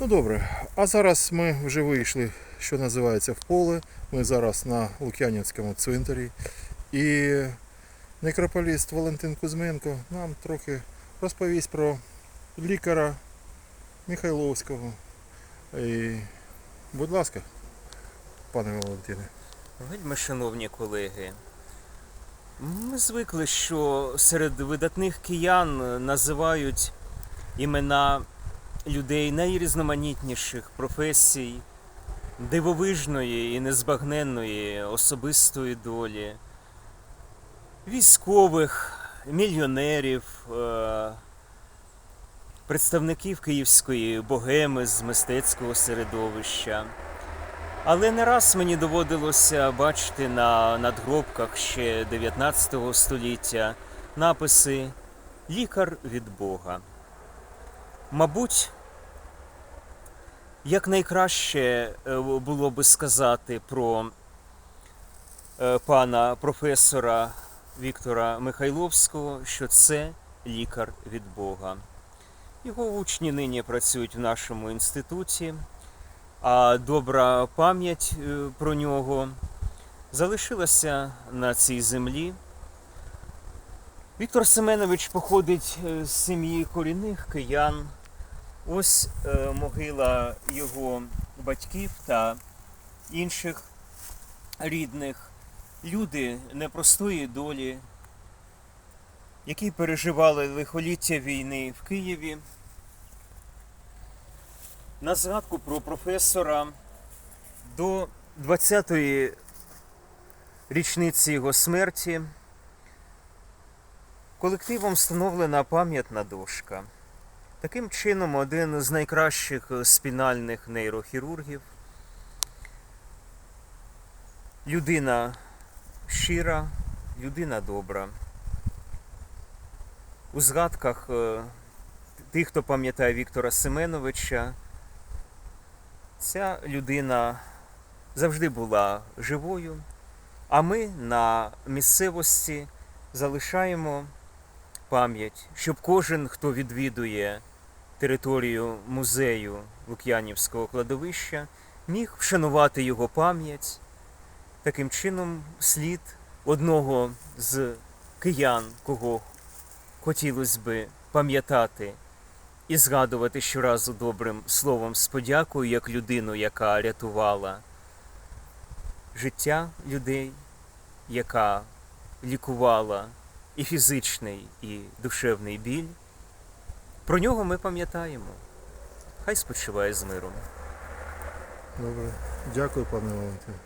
Ну добре, а зараз ми вже вийшли, що називається, в поле. Ми зараз на Лук'янівському цвинтарі. І некрополіст Валентин Кузьменко нам трохи розповість про лікаря Михайловського. І, будь ласка, пане Валентине. Вельми шановні колеги, ми звикли, що серед видатних киян називають імена людей найрізноманітніших професій, дивовижної і незбагненної особистої долі, військових, мільйонерів, е, представників київської богеми з мистецького середовища. Але не раз мені доводилося бачити на надгробках ще 19 століття написи Лікар від Бога. Мабуть, якнайкраще е, було би сказати про е, пана професора Віктора Михайловського, що це лікар від Бога. Його учні нині працюють в нашому інституті а добра пам'ять е, про нього залишилася на цій землі. Віктор Семенович походить е, з сім'ї корінних киян. Ось е, могила його батьків та інших рідних. Люди непростої долі, які переживали лихоліття війни в Києві. На згадку про професора до 20-ї річниці його смерті колективом встановлена пам'ятна дошка. Таким чином, один з найкращих спінальних нейрохірургів, людина щира, людина добра. У згадках е, тих, хто пам'ятає Віктора Семеновича, ця людина завжди була живою, а ми на місцевості залишаємо пам'ять, щоб кожен, хто відвідує територію музею Лук'янівського кладовища, міг вшанувати його пам'ять. Таким чином, слід одного з киян, кого хотілося би пам'ятати і згадувати щоразу добрим словом з подякою як людину, яка рятувала життя людей, яка лікувала і фізичний, і душевний біль. Про нього ми пам'ятаємо. Хай спочиває з миром. Добре. Дякую, пане Валентине.